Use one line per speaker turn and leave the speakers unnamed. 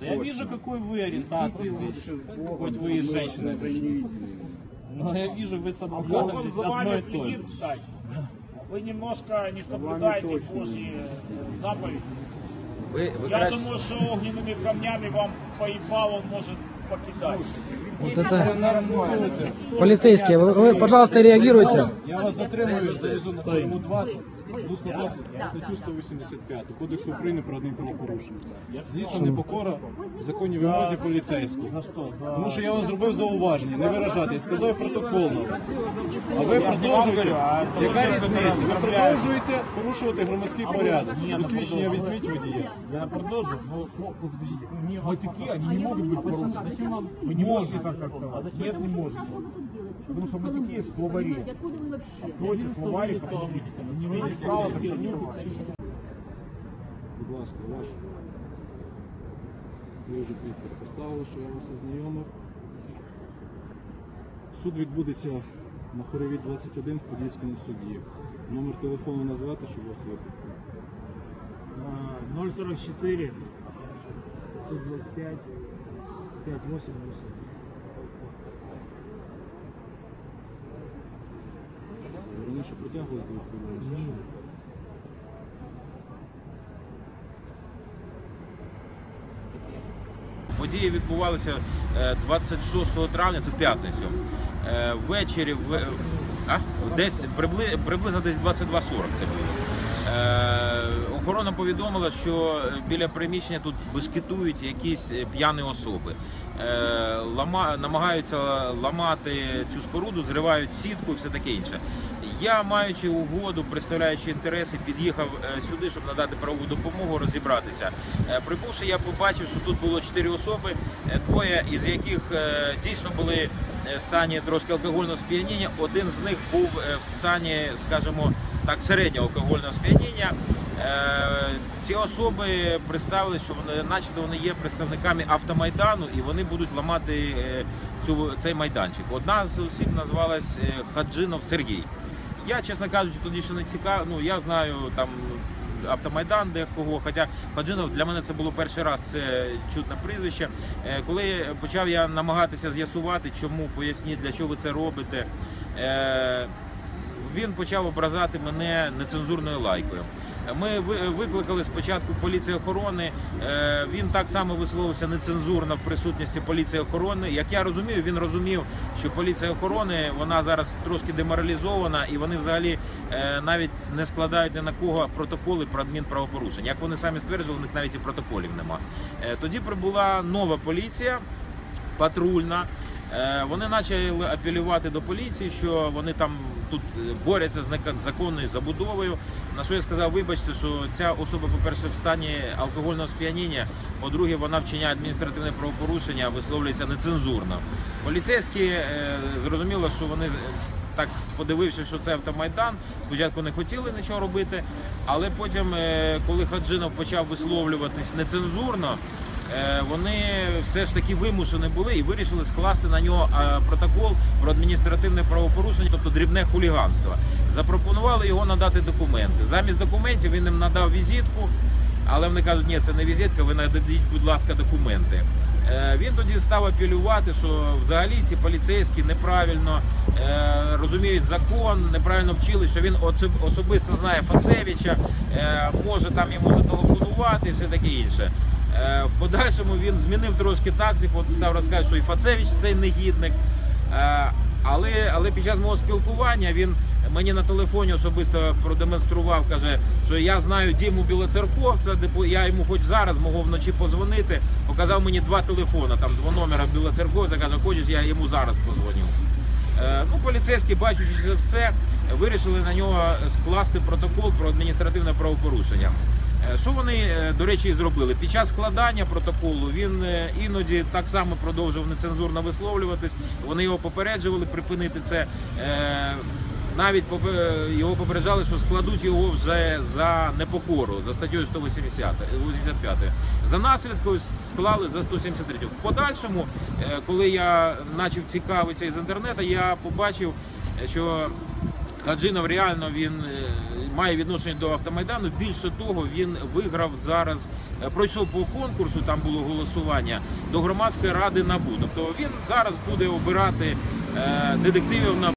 Я вижу, какой вы ориентации здесь, хоть вы и женщина. Но я вижу, вы с адвокатом
Он
здесь
за
одно
вами
и то же.
следит, кстати. Вы немножко не соблюдаете Божьи э, заповеди.
Ви, ви
Я
краще...
думаю, что огненными камнями вам поебал он может покидать.
Вот это... Полицейские, вы, вы, пожалуйста, реагируйте.
Я вас затримую за резину форму 20, злусно статтю 185 Кодексу України про адмінправопорушення. Звісно, непокора законній вимозі поліцейського. За що? Тому що я вам зробив зауваження, не виражати, складаю протокол на вас. А ви продовжуєте, яка різниця? Ви продовжуєте порушувати громадський порядок. Посвідчення візьміть водія.
Я продолжу, но подождите, вот такие они не могут быть порушены. Зачем вам? Вы не можете так как-то. Нет, не можете. Потому что мы такие в словаре. Откройте словарик, посмотрите. Не имеете права так трактовать.
Будь ласка, ваш. Ви вже підпис поставили, що я вас ознайомив. Суд відбудеться на Хорові 21 в Подільському суді. Номер телефону назвати, щоб вас викликали.
А, 044 525 5808.
Раніше притягували до відповідальності. ні?
Події відбувалися е, 26 травня, це в п'ятницю. Е, Ввечері в а? десь прибли, приблизно десь 22.40 це було. Е, охорона повідомила, що біля приміщення тут бешкетують якісь е, п'яні особи. Е, лама, намагаються ламати цю споруду, зривають сітку і все таке інше. Я, маючи угоду, представляючи інтереси, під'їхав е, сюди, щоб надати правову допомогу, розібратися. Е, Прибувши, я побачив, що тут було чотири особи, е, двоє із яких дійсно були в стані трошки алкогольного сп'яніння. Один з них був в стані, скажімо так, середнього алкогольного сп'яніння. Ці особи представили, що вони, начебто, вони є представниками автомайдану і вони будуть ламати цю, цей майданчик. Одна з осіб назвалась Хаджинов Сергій. Я, чесно кажучи, тоді ще не цікаво. Ну я знаю там автомайдан декого. Хоча Хаджинов для мене це було перший раз. Це чутне прізвище. Е, Коли почав я намагатися з'ясувати, чому поясніть, для чого ви це робите. е, Він почав образати мене нецензурною лайкою. Ми викликали спочатку поліцію охорони. Е, Він так само висловився нецензурно в присутності поліції охорони. Як я розумію, він розумів, що поліція охорони вона зараз трошки деморалізована, і вони взагалі е, навіть не складають ні на кого протоколи про адмінправопорушення. Як вони самі стверджували, у них навіть і протоколів нема. Е, Тоді прибула нова поліція патрульна. Е, Вони почали апелювати до поліції, що вони там тут борються з незаконною забудовою. На що я сказав, вибачте, що ця особа, по-перше, в стані алкогольного сп'яніння, по-друге, вона вчиняє адміністративне правопорушення, висловлюється нецензурно. Поліцейські е, зрозуміло, що вони так подивившись, що це автомайдан, спочатку не хотіли нічого робити, але потім, е, коли Хаджинов почав висловлюватись нецензурно, вони все ж таки вимушені були і вирішили скласти на нього е, протокол про адміністративне правопорушення, тобто дрібне хуліганство. Запропонували його надати документи. Замість документів він їм надав візитку, але вони кажуть, ні, це не візитка, ви нададіть, будь ласка, документи. Е, Він тоді став апелювати, що взагалі ці поліцейські неправильно е, розуміють закон, неправильно вчили, що він особисто знає Фацевича, е, може там йому зателефонувати і все таке інше. Е, В подальшому він змінив трошки тактику, став розказувати, що і Фацевич цей негідник. Е, Але, але під час мого спілкування він мені на телефоні особисто продемонстрував, каже, що я знаю Діму Білоцерковця, я йому хоч зараз можу вночі позвонити. Показав мені два телефони, там два номера Білоцерковця, каже, хочеш, я йому зараз позвоню. Е, Ну, поліцейські, бачачи це все, вирішили на нього скласти протокол про адміністративне правопорушення. Е, Що вони, е, до речі, і зробили? Під час складання протоколу він е, іноді так само продовжував нецензурно висловлюватись. Вони його попереджували припинити це. Навіть його попереджали, що складуть його вже за непокору за статтею 180, 85. За наслідкою склали за 173. В подальшому, коли я почав цікавитися із інтернету, я побачив, що Гаджинов реально він має відношення до автомайдану. Більше того, він виграв зараз, е, пройшов по конкурсу, там було голосування до громадської ради НАБУ. Тобто він зараз буде обирати е, детективів на